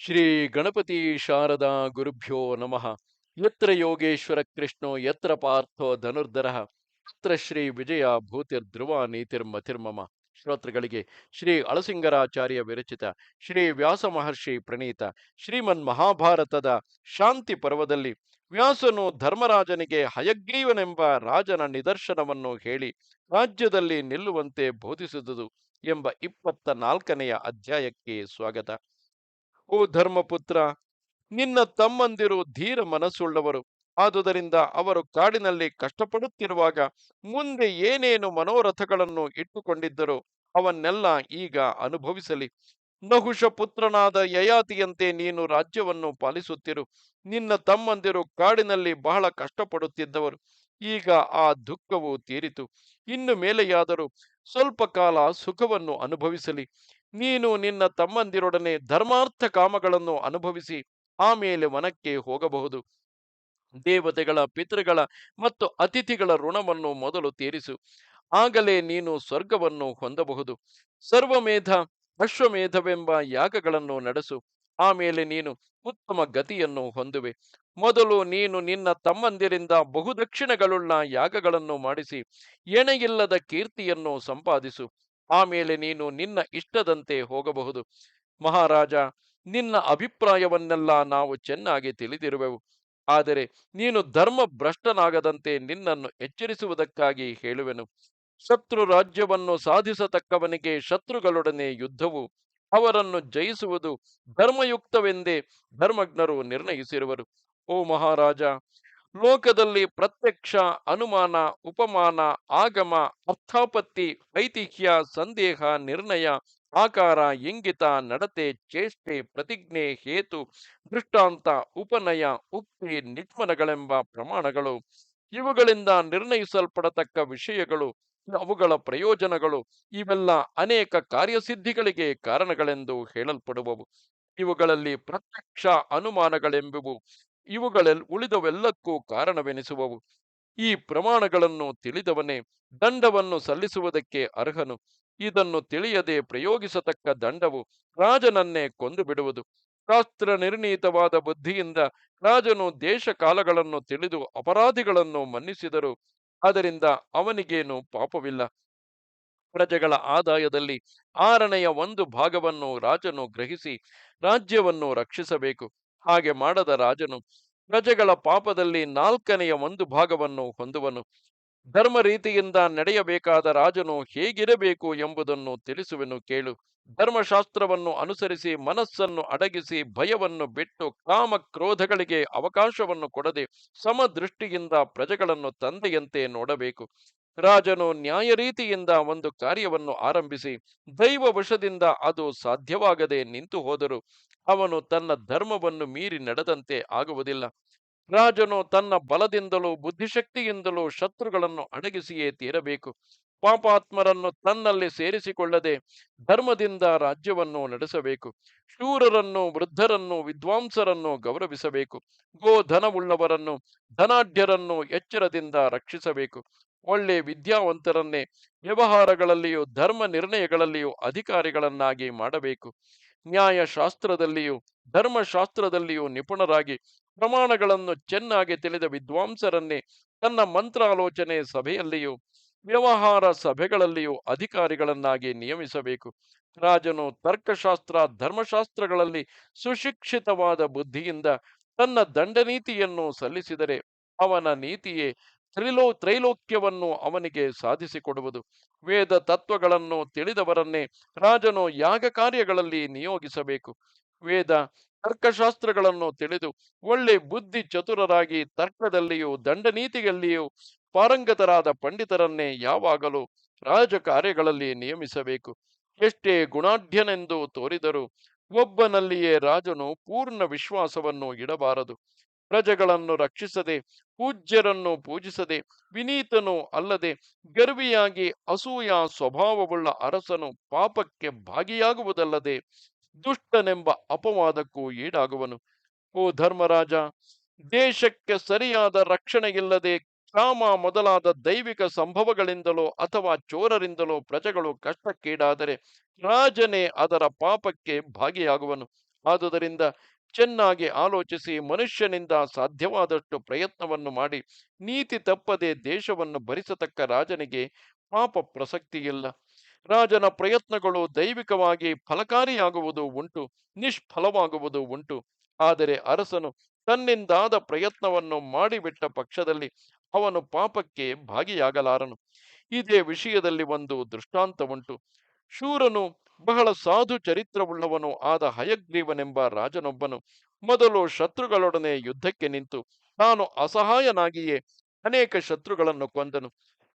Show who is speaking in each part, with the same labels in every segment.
Speaker 1: ಶ್ರೀ ಗಣಪತಿ ಶಾರದಾ ಗುರುಭ್ಯೋ ನಮಃ. ಯತ್ರ ಯೋಗೇಶ್ವರ ಕೃಷ್ಣೋ, ಯತ್ರ ಪಾರ್ಥೋ ಧನುರ್ಧರ, ಯತ್ರ ಶ್ರೀ ವಿಜಯ ಭೂತಿರ್ಧ್ರುವ ನೀತಿರ್ಮತಿರ್ಮಮ ಶ್ರೋತೃಗಳಿಗೆ ಶ್ರೀ ಅಳಸಿಂಗರಾಚಾರ್ಯ ವಿರಚಿತ, ಶ್ರೀ ವ್ಯಾಸ ಮಹರ್ಷಿ ಪ್ರಣೀತ, ಶ್ರೀಮನ್ ಮಹಾಭಾರತದ ಶಾಂತಿ ಪರ್ವದಲ್ಲಿ ವ್ಯಾಸನು ಧರ್ಮರಾಜನಿಗೆ ಹಯಗ್ರೀವನೆಂಬ ರಾಜನ ನಿದರ್ಶನವನ್ನು ಹೇಳಿ ರಾಜ್ಯದಲ್ಲಿ ನಿಲ್ಲುವಂತೆ ಬೋಧಿಸಿದುದು ಎಂಬ ಇಪ್ಪತ್ತ ನಾಲ್ಕನೆಯ ಅಧ್ಯಾಯಕ್ಕೆ ಸ್ವಾಗತ. ಓ ಧರ್ಮಪುತ್ರ, ನಿನ್ನ ತಮ್ಮಂದಿರು ಧೀರ ಮನಸ್ಸುಳ್ಳವರು. ಆದುದರಿಂದ ಅವರು ಕಾಡಿನಲ್ಲಿ ಕಷ್ಟಪಡುತ್ತಿರುವಾಗ ಮುಂದೆ ಏನೇನು ಮನೋರಥಗಳನ್ನು ಇಟ್ಟುಕೊಂಡಿದ್ದರು ಅವನ್ನೆಲ್ಲ ಈಗ ಅನುಭವಿಸಲಿ. ನಹುಷ ಪುತ್ರನಾದ ಯಯಾತಿಯಂತೆ ನೀನು ರಾಜ್ಯವನ್ನು ಪಾಲಿಸುತ್ತಿರು. ನಿನ್ನ ತಮ್ಮಂದಿರು ಕಾಡಿನಲ್ಲಿ ಬಹಳ ಕಷ್ಟಪಡುತ್ತಿದ್ದವರು. ಈಗ ಆ ದುಃಖವು ತೀರಿತು. ಇನ್ನು ಮೇಲೆಯಾದರೂ ಸ್ವಲ್ಪ ಕಾಲ ಸುಖವನ್ನು ಅನುಭವಿಸಲಿ. ನೀನು ನಿನ್ನ ತಮ್ಮಂದಿರೊಡನೆ ಧರ್ಮಾರ್ಥ ಕಾಮಗಳನ್ನು ಅನುಭವಿಸಿ, ಆಮೇಲೆ ವನಕ್ಕೆ ಹೋಗಬಹುದು. ದೇವತೆಗಳ ಪಿತೃಗಳ ಮತ್ತು ಅತಿಥಿಗಳ ಋಣವನ್ನು ಮೊದಲು ತೀರಿಸು. ಆಗಲೇ ನೀನು ಸ್ವರ್ಗವನ್ನು ಹೊಂದಬಹುದು. ಸರ್ವಮೇಧ, ಅಶ್ವಮೇಧವೆಂಬ ಯಾಗಗಳನ್ನು ನಡೆಸು. ಆಮೇಲೆ ನೀನು ಉತ್ತಮ ಗತಿಯನ್ನು ಹೊಂದುವೆ. ಮೊದಲು ನೀನು ನಿನ್ನ ತಮ್ಮಂದಿರಿಂದ ಬಹುದಕ್ಷಿಣಗಳುಳ್ಳ ಯಾಗಗಳನ್ನು ಮಾಡಿಸಿ, ಎಣೆಯಿಲ್ಲದ ಕೀರ್ತಿಯನ್ನು ಸಂಪಾದಿಸು. ಆಮೇಲೆ ನೀನು ನಿನ್ನ ಇಷ್ಟದಂತೆ ಹೋಗಬಹುದು. ಮಹಾರಾಜ, ನಿನ್ನ ಅಭಿಪ್ರಾಯವನ್ನೆಲ್ಲ ನಾವು ಚೆನ್ನಾಗಿ ತಿಳಿದಿರುವೆವು. ಆದರೆ ನೀನು ಧರ್ಮ ಭ್ರಷ್ಟನಾಗದಂತೆ ನಿನ್ನನ್ನು ಎಚ್ಚರಿಸುವುದಕ್ಕಾಗಿ ಹೇಳುವೆನು. ಶತ್ರು ರಾಜ್ಯವನ್ನು ಸಾಧಿಸತಕ್ಕವನಿಗೆ ಶತ್ರುಗಳೊಡನೆ ಯುದ್ಧವು, ಅವರನ್ನು ಜಯಿಸುವುದು ಧರ್ಮಯುಕ್ತವೆಂದೇ ಧರ್ಮಜ್ಞರು ನಿರ್ಣಯಿಸಿರುವರು. ಓ ಮಹಾರಾಜ ಲೋಕದಲ್ಲಿ ಪ್ರತ್ಯಕ್ಷ, ಅನುಮಾನ, ಉಪಮಾನ, ಆಗಮ, ಅರ್ಥಾಪತ್ತಿ, ಐತಿಹ್ಯ, ಸಂದೇಹ, ನಿರ್ಣಯ, ಆಕಾರ ಇಂಗಿತ ನಡತೆ, ಚೇಷ್ಟೆ, ಪ್ರತಿಜ್ಞೆ, ಹೇತು, ದೃಷ್ಟಾಂತ, ಉಪನಯ, ಉಕ್ತಿ ನಿಜ್ಮನಗಳೆಂಬ ಪ್ರಮಾಣಗಳು. ಇವುಗಳಿಂದ ನಿರ್ಣಯಿಸಲ್ಪಡತಕ್ಕ ವಿಷಯಗಳು, ಅವುಗಳ ಪ್ರಯೋಜನಗಳು, ಇವೆಲ್ಲ ಅನೇಕ ಕಾರ್ಯಸಿದ್ಧಿಗಳಿಗೆ ಕಾರಣಗಳೆಂದು ಹೇಳಲ್ಪಡುವವು. ಇವುಗಳಲ್ಲಿ ಪ್ರತ್ಯಕ್ಷ ಅನುಮಾನಗಳೆಂಬುವು ಇವುಗಳೆಲ್ ಉಳಿದವೆಲ್ಲಕ್ಕೂ ಕಾರಣವೆನಿಸುವವು. ಈ ಪ್ರಮಾಣಗಳನ್ನು ತಿಳಿದವನೇ ದಂಡವನ್ನು ಸಲ್ಲಿಸುವುದಕ್ಕೆ ಅರ್ಹನು. ಇದನ್ನು ತಿಳಿಯದೆ ಪ್ರಯೋಗಿಸತಕ್ಕ ದಂಡವು ರಾಜನನ್ನೇ ಕೊಂದು ಬಿಡುವುದು ಶಾಸ್ತ್ರ ನಿರ್ಣೀತವಾದ ಬುದ್ಧಿಯಿಂದ ರಾಜನು ದೇಶ ಕಾಲಗಳನ್ನು ತಿಳಿದು ಅಪರಾಧಿಗಳನ್ನು ಮನ್ನಿಸಿದರು. ಅದರಿಂದ ಅವನಿಗೇನು ಪಾಪವಿಲ್ಲ. ಪ್ರಜೆಗಳ ಆದಾಯದಲ್ಲಿ ಆರನೆಯ ಒಂದು ಭಾಗವನ್ನು ರಾಜನು ಗ್ರಹಿಸಿ, ರಾಜ್ಯವನ್ನು ರಕ್ಷಿಸಬೇಕು. ಹಾಗೆ ಮಾಡದ ರಾಜನು ಪ್ರಜೆಗಳ ಪಾಪದಲ್ಲಿ ನಾಲ್ಕನೆಯ ಒಂದು ಭಾಗವನ್ನು ಹೊಂದುವನು. ಧರ್ಮ ರೀತಿಯಿಂದ ನಡೆಯಬೇಕಾದ ರಾಜನು ಹೇಗಿರಬೇಕು ಎಂಬುದನ್ನು ತಿಳಿಸುವೆನು ಕೇಳು. ಧರ್ಮಶಾಸ್ತ್ರವನ್ನು ಅನುಸರಿಸಿ ಮನಸ್ಸನ್ನು ಅಡಗಿಸಿ ಭಯವನ್ನು ಬಿಟ್ಟು ಕಾಮ ಕ್ರೋಧಗಳಿಗೆ ಅವಕಾಶವನ್ನು ಕೊಡದೆ ಸಮದೃಷ್ಟಿಯಿಂದ ಪ್ರಜೆಗಳನ್ನು ತಂದೆಯಂತೆ ನೋಡಬೇಕು. ರಾಜನು ನ್ಯಾಯ ರೀತಿಯಿಂದ ಒಂದು ಕಾರ್ಯವನ್ನು ಆರಂಭಿಸಿ ದೈವ ವಶದಿಂದ ಅದು ಸಾಧ್ಯವಾಗದೆ ನಿಂತು ಹೋದರು. ಅವನು ತನ್ನ ಧರ್ಮವನ್ನು ಮೀರಿ ನಡೆದಂತೆ ಆಗುವುದಿಲ್ಲ. ರಾಜನು ತನ್ನ ಬಲದಿಂದಲೂ ಬುದ್ಧಿಶಕ್ತಿಯಿಂದಲೂ ಶತ್ರುಗಳನ್ನು ಅಡಗಿಸಿಯೇ ತೀರಬೇಕು. ಪಾಪಾತ್ಮರನ್ನು ತನ್ನಲ್ಲಿ ಸೇರಿಸಿಕೊಳ್ಳದೆ ಧರ್ಮದಿಂದ ರಾಜ್ಯವನ್ನು ನಡೆಸಬೇಕು. ಶೂರರನ್ನು, ವೃದ್ಧರನ್ನು, ವಿದ್ವಾಂಸರನ್ನು ಗೌರವಿಸಬೇಕು. ಗೋಧನವುಳ್ಳವರನ್ನು, ಧನಾಢ್ಯರನ್ನು ಎಚ್ಚರದಿಂದ ರಕ್ಷಿಸಬೇಕು. ಒಳ್ಳೆ ವಿದ್ಯಾವಂತರನ್ನೇ ವ್ಯವಹಾರಗಳಲ್ಲಿಯೂ, ಧರ್ಮ ನಿರ್ಣಯಗಳಲ್ಲಿಯೂ, ಅಧಿಕಾರಿಗಳನ್ನಾಗಿ ಮಾಡಬೇಕು. ನ್ಯಾಯಶಾಸ್ತ್ರದಲ್ಲಿಯೂ, ಧರ್ಮಶಾಸ್ತ್ರದಲ್ಲಿಯೂ ನಿಪುಣರಾಗಿ ಪ್ರಮಾಣಗಳನ್ನು ಚೆನ್ನಾಗಿ ತಿಳಿದ ವಿದ್ವಾಂಸರನ್ನೇ ತನ್ನ ಮಂತ್ರಾಲೋಚನೆ ಸಭೆಯಲ್ಲಿಯೂ, ವ್ಯವಹಾರ ಸಭೆಗಳಲ್ಲಿಯೂ ಅಧಿಕಾರಿಗಳನ್ನಾಗಿ ನಿಯಮಿಸಬೇಕು. ರಾಜನು ತರ್ಕಶಾಸ್ತ್ರ, ಧರ್ಮಶಾಸ್ತ್ರಗಳಲ್ಲಿ ಸುಶಿಕ್ಷಿತವಾದ ಬುದ್ಧಿಯಿಂದ ತನ್ನ ದಂಡನೀತಿಯನ್ನು ಸಲ್ಲಿಸಿದರೆ ಅವನ ನೀತಿಯೇ ತ್ರಿಲೋ, ತ್ರೈಲೋಕ್ಯವನ್ನು ಅವನಿಗೆ ಸಾಧಿಸಿಕೊಡುವುದು. ವೇದ ತತ್ವಗಳನ್ನು ತಿಳಿದವರನ್ನೇ ರಾಜನು ಯಾಗ ಕಾರ್ಯಗಳಲ್ಲಿ ನಿಯೋಗಿಸಬೇಕು. ವೇದ ತರ್ಕಶಾಸ್ತ್ರಗಳನ್ನು ತಿಳಿದು ಒಳ್ಳೆ ಬುದ್ಧಿ ಚತುರರಾಗಿ ತರ್ಕದಲ್ಲಿಯೂ ದಂಡನೀತಿಯಲ್ಲಿಯೂ ಪಾರಂಗತರಾದ ಪಂಡಿತರನ್ನೇ ಯಾವಾಗಲೂ ರಾಜ ಕಾರ್ಯಗಳಲ್ಲಿ ನಿಯಮಿಸಬೇಕು. ಎಷ್ಟೇ ಗುಣಾಢ್ಯನೆಂದು ತೋರಿದರೂ ಒಬ್ಬನಲ್ಲಿಯೇ ರಾಜನು ಪೂರ್ಣ ವಿಶ್ವಾಸವನ್ನು ಇಡಬಾರದು. ಪ್ರಜೆಗಳನ್ನು ರಕ್ಷಿಸದೆ ಪೂಜ್ಯರನ್ನು ಪೂಜಿಸದೆ, ವಿನೀತನು ಅಲ್ಲದೆ ಗರ್ವಿಯಾಗಿ ಅಸೂಯ ಸ್ವಭಾವವುಳ್ಳ ಅರಸನು ಪಾಪಕ್ಕೆ ಭಾಗಿಯಾಗುವುದಲ್ಲದೆ ದುಷ್ಟನೆಂಬ ಅಪವಾದಕ್ಕೂ ಈಡಾಗುವನು. ಓ ಧರ್ಮರಾಜ, ದೇಶಕ್ಕೆ ಸರಿಯಾದ ರಕ್ಷಣೆಯಿಲ್ಲದೆ ಕಾಮ ಮೊದಲಾದ ದೈವಿಕ ಸಂಭವಗಳಿಂದಲೋ ಅಥವಾ ಚೋರರಿಂದಲೋ ಪ್ರಜೆಗಳು ಕಷ್ಟಕ್ಕೀಡಾದರೆ ರಾಜನೇ ಅದರ ಪಾಪಕ್ಕೆ ಭಾಗಿಯಾಗುವನು. ಆದುದರಿಂದ ಚೆನ್ನಾಗಿ ಆಲೋಚಿಸಿ ಮನುಷ್ಯನಿಂದ ಸಾಧ್ಯವಾದಷ್ಟು ಪ್ರಯತ್ನವನ್ನು ಮಾಡಿ ನೀತಿ ತಪ್ಪದೆ ದೇಶವನ್ನು ಭರಿಸತಕ್ಕ ರಾಜನಿಗೆ ಪಾಪ ಪ್ರಸಕ್ತಿಯಿಲ್ಲ. ರಾಜನ ಪ್ರಯತ್ನಗಳು ದೈವಿಕವಾಗಿ ಫಲಕಾರಿಯಾಗುವುದು ಉಂಟು, ನಿಷ್ಫಲವಾಗುವುದು ಉಂಟು. ಆದರೆ ಅರಸನು ತನ್ನಿಂದಾದ ಪ್ರಯತ್ನವನ್ನು ಮಾಡಿಬಿಟ್ಟ ಪಕ್ಷದಲ್ಲಿ ಅವನು ಪಾಪಕ್ಕೆ ಭಾಗಿಯಾಗಲಾರನು. ಇದೇ ವಿಷಯದಲ್ಲಿ ಒಂದು ದೃಷ್ಟಾಂತ ಉಂಟು ಶೂರನು ಬಹಳ ಸಾಧು ಚರಿತ್ರವುಳ್ಳವನು ಆದ ಹಯಗ್ರೀವನೆಂಬ ರಾಜನೊಬ್ಬನು ಮೊದಲು ಶತ್ರುಗಳೊಡನೆ ಯುದ್ಧಕ್ಕೆ ನಿಂತು ತಾನು ಅಸಹಾಯನಾಗಿಯೇ ಅನೇಕ ಶತ್ರುಗಳನ್ನು ಕೊಂದನು.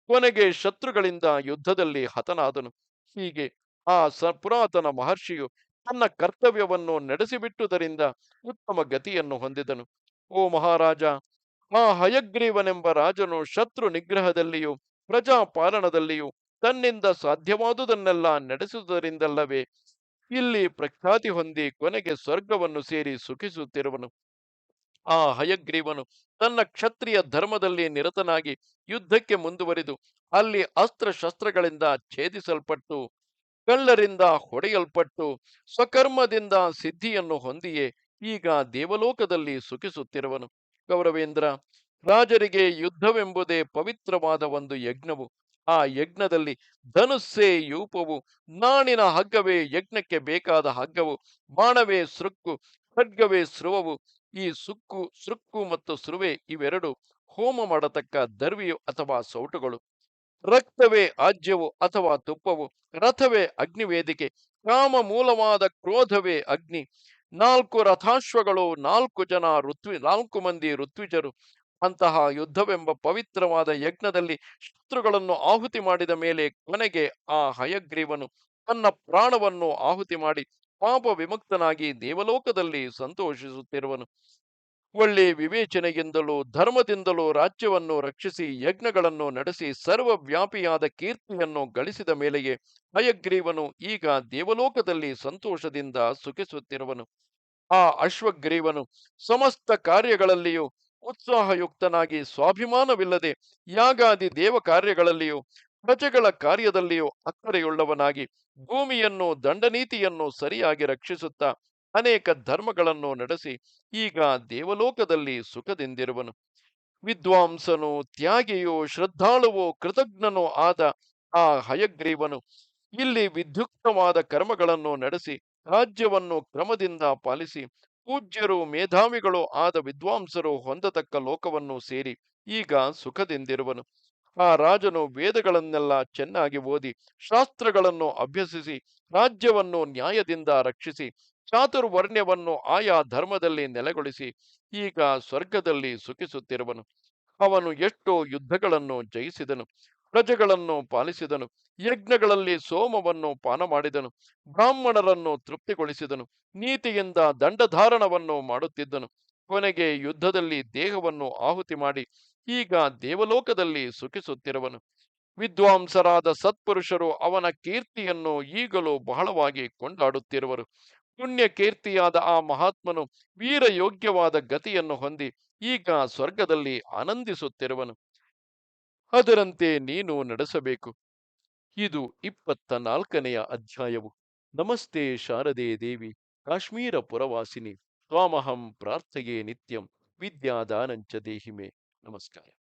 Speaker 1: ಕೊನೆಗೆ ಶತ್ರುಗಳಿಂದ ಯುದ್ಧದಲ್ಲಿ ಹತನಾದನು. ಹೀಗೆ ಆ ಸ ಪುರಾತನ ಮಹರ್ಷಿಯು ತನ್ನ ಕರ್ತವ್ಯವನ್ನು ನಡೆಸಿಬಿಟ್ಟುದರಿಂದ ಉತ್ತಮ ಗತಿಯನ್ನು ಹೊಂದಿದನು. ಓ ಮಹಾರಾಜ, ಆ ಹಯಗ್ರೀವನೆಂಬ ರಾಜನು ಶತ್ರು ನಿಗ್ರಹದಲ್ಲಿಯೂ ಪ್ರಜಾಪಾಲನದಲ್ಲಿಯೂ ತನ್ನಿಂದ ಸಾಧ್ಯವಾದುದನ್ನೆಲ್ಲ ನಡೆಸುವುದರಿಂದಲ್ಲವೇ ಇಲ್ಲಿ ಪ್ರಖ್ಯಾತಿ ಹೊಂದಿ ಕೊನೆಗೆ ಸ್ವರ್ಗವನ್ನು ಸೇರಿ ಸುಖಿಸುತ್ತಿರುವನು. ಆ ಹಯಗ್ರೀವನು ತನ್ನ ಕ್ಷತ್ರಿಯ ಧರ್ಮದಲ್ಲಿ ನಿರತನಾಗಿ ಯುದ್ಧಕ್ಕೆ ಮುಂದುವರಿದು ಅಲ್ಲಿ ಅಸ್ತ್ರ ಶಸ್ತ್ರಗಳಿಂದ ಛೇದಿಸಲ್ಪಟ್ಟು, ಕಳ್ಳರಿಂದ ಹೊಡೆಯಲ್ಪಟ್ಟು, ಸ್ವಕರ್ಮದಿಂದ ಸಿದ್ಧಿಯನ್ನು ಹೊಂದಿಯೇ ಈಗ ದೇವಲೋಕದಲ್ಲಿ ಸುಖಿಸುತ್ತಿರುವನು. ಗೌರವೇಂದ್ರ, ರಾಜರಿಗೆ ಯುದ್ಧವೆಂಬುದೇ ಪವಿತ್ರವಾದ ಒಂದು ಯಜ್ಞವು. ಆ ಯಜ್ಞದಲ್ಲಿ ಧನುಸ್ಸೇ ಯೂಪವು. ನಾಣಿನ ಹಗ್ಗವೇ ಯಜ್ಞಕ್ಕೆ ಬೇಕಾದ ಹಗ್ಗವು. ಬಾಣವೇ ಸೃಕ್ಕು, ಖಡ್ಗವೇ ಸೃವವು ಈ ಸುಕ್ಕು, ಸೃಕ್ಕು ಮತ್ತು ಸೃವೆ ಇವೆರಡು ಹೋಮ ಮಾಡತಕ್ಕ ದರ್ವಿಯು ಅಥವಾ ಸೌಟುಗಳು. ರಕ್ತವೇ ಆಜ್ಯವು ಅಥವಾ ತುಪ್ಪವು. ರಥವೇ ಅಗ್ನಿವೇದಿಕೆ. ಕಾಮ ಮೂಲವಾದ ಕ್ರೋಧವೇ ಅಗ್ನಿ. ನಾಲ್ಕು ರಥಾಶ್ವಗಳು, ನಾಲ್ಕು ಜನ ಋತ್ವಿ, ನಾಲ್ಕು ಮಂದಿ ಋತ್ವಿಜರು. ಅಂತಹ ಯುದ್ಧವೆಂಬ ಪವಿತ್ರವಾದ ಯಜ್ಞದಲ್ಲಿ ಶತ್ರುಗಳನ್ನು ಆಹುತಿ ಮಾಡಿದ ಮೇಲೆ ಕೊನೆಗೆ ಆ ಹಯಗ್ರೀವನು ತನ್ನ ಪ್ರಾಣವನ್ನು ಆಹುತಿ ಮಾಡಿ ಪಾಪ ವಿಮುಕ್ತನಾಗಿ ದೇವಲೋಕದಲ್ಲಿ ಸಂತೋಷಿಸುತ್ತಿರುವನು. ಒಳ್ಳೆ ವಿವೇಚನೆಯಿಂದಲೂ ಧರ್ಮದಿಂದಲೂ ರಾಜ್ಯವನ್ನು ರಕ್ಷಿಸಿ ಯಜ್ಞಗಳನ್ನು ನಡೆಸಿ ಸರ್ವವ್ಯಾಪಿಯಾದ ಕೀರ್ತಿಯನ್ನು ಗಳಿಸಿದ ಮೇಲೆಯೇ ಹಯಗ್ರೀವನು ಈಗ ದೇವಲೋಕದಲ್ಲಿ ಸಂತೋಷದಿಂದ ಸುಖಿಸುತ್ತಿರುವನು. ಆ ಅಶ್ವಗ್ರೀವನು ಸಮಸ್ತ ಕಾರ್ಯಗಳಲ್ಲಿಯೂ ಉತ್ಸಾಹಯುಕ್ತನಾಗಿ ಸ್ವಾಭಿಮಾನವಿಲ್ಲದೆ ಯಾಗಾದಿ ದೇವ ಕಾರ್ಯಗಳಲ್ಲಿಯೂ ಪ್ರಜೆಗಳ ಕಾರ್ಯದಲ್ಲಿಯೂ ಅಕ್ಕರೆಯುಳ್ಳವನಾಗಿ ಭೂಮಿಯನ್ನು, ದಂಡನೀತಿಯನ್ನು ಸರಿಯಾಗಿ ರಕ್ಷಿಸುತ್ತಾ ಅನೇಕ ಧರ್ಮಗಳನ್ನು ನಡೆಸಿ ಈಗ ದೇವಲೋಕದಲ್ಲಿ ಸುಖದಿಂದಿರುವನು. ವಿದ್ವಾಂಸನು ತ್ಯಾಗಿಯೋ ಶ್ರದ್ಧಾಳುವೋ ಕೃತಜ್ಞನೋ ಆದ ಆ ಹಯಗ್ರೀವನು ಇಲ್ಲಿ ವಿದ್ಯುಕ್ತವಾದ ಕರ್ಮಗಳನ್ನು ನಡೆಸಿ, ರಾಜ್ಯವನ್ನು ಕ್ರಮದಿಂದ ಪಾಲಿಸಿ ಪೂಜ್ಯರು, ಮೇಧಾವಿಗಳು ಆದ ವಿದ್ವಾಂಸರು ಹೊಂದತಕ್ಕ ಲೋಕವನ್ನು ಸೇರಿ ಈಗ ಸುಖದಿಂದಿರುವನು. ಆ ರಾಜನು ವೇದಗಳನ್ನೆಲ್ಲ ಚೆನ್ನಾಗಿ ಓದಿ ಶಾಸ್ತ್ರಗಳನ್ನು ಅಭ್ಯಸಿಸಿ ರಾಜ್ಯವನ್ನು ನ್ಯಾಯದಿಂದ ರಕ್ಷಿಸಿ ಚಾತುರ್ವರ್ಣ್ಯವನ್ನು ಆಯಾ ಧರ್ಮದಲ್ಲಿ ನೆಲೆಗೊಳಿಸಿ ಈಗ ಸ್ವರ್ಗದಲ್ಲಿ ಸುಖಿಸುತ್ತಿರುವನು. ಅವನು ಎಷ್ಟೋ ಯುದ್ಧಗಳನ್ನು ಜಯಿಸಿದನು. ಪ್ರಜೆಗಳನ್ನು ಪಾಲಿಸಿದನು. ಯಜ್ಞಗಳಲ್ಲಿ ಸೋಮವನ್ನು ಪಾನ ಮಾಡಿದನು. ಬ್ರಾಹ್ಮಣರನ್ನು ತೃಪ್ತಿಗೊಳಿಸಿದನು. ನೀತಿಯಿಂದ ದಂಡಧಾರಣವನ್ನು ಮಾಡುತ್ತಿದ್ದನು. ಕೊನೆಗೆ ಯುದ್ಧದಲ್ಲಿ ದೇಹವನ್ನು ಆಹುತಿ ಮಾಡಿ, ಈಗ ದೇವಲೋಕದಲ್ಲಿ ಸುಖಿಸುತ್ತಿರುವನು. ವಿದ್ವಾಂಸರಾದ ಸತ್ಪುರುಷರು ಅವನ ಕೀರ್ತಿಯನ್ನು ಈಗಲೂ ಬಹಳವಾಗಿ ಕೊಂಡಾಡುತ್ತಿರುವರು. ಪುಣ್ಯ ಕೀರ್ತಿಯಾದ ಆ ಮಹಾತ್ಮನು ವೀರಯೋಗ್ಯವಾದ ಗತಿಯನ್ನು ಹೊಂದಿ, ಈಗ ಸ್ವರ್ಗದಲ್ಲಿ ಆನಂದಿಸುತ್ತಿರುವನು. ಅದರಂತೆ ನೀನು ನಡೆಸಬೇಕು. ಇದು ಇಪ್ಪತ್ತ ನಾಲ್ಕನೆಯ ಅಧ್ಯಾಯವು. ನಮಸ್ತೆ ಶಾರದೆ ದೇವಿ, ಕಾಶ್ಮೀರ ಪುರವಾಸಿನಿ, ತ್ವಾಮಹಂ ಪ್ರಾರ್ಥೆಯೇ ನಿತ್ಯಂ, ವಿದ್ಯಾದಾನಂಚ ದೇಹಿಮೆ. ನಮಸ್ಕಾರ.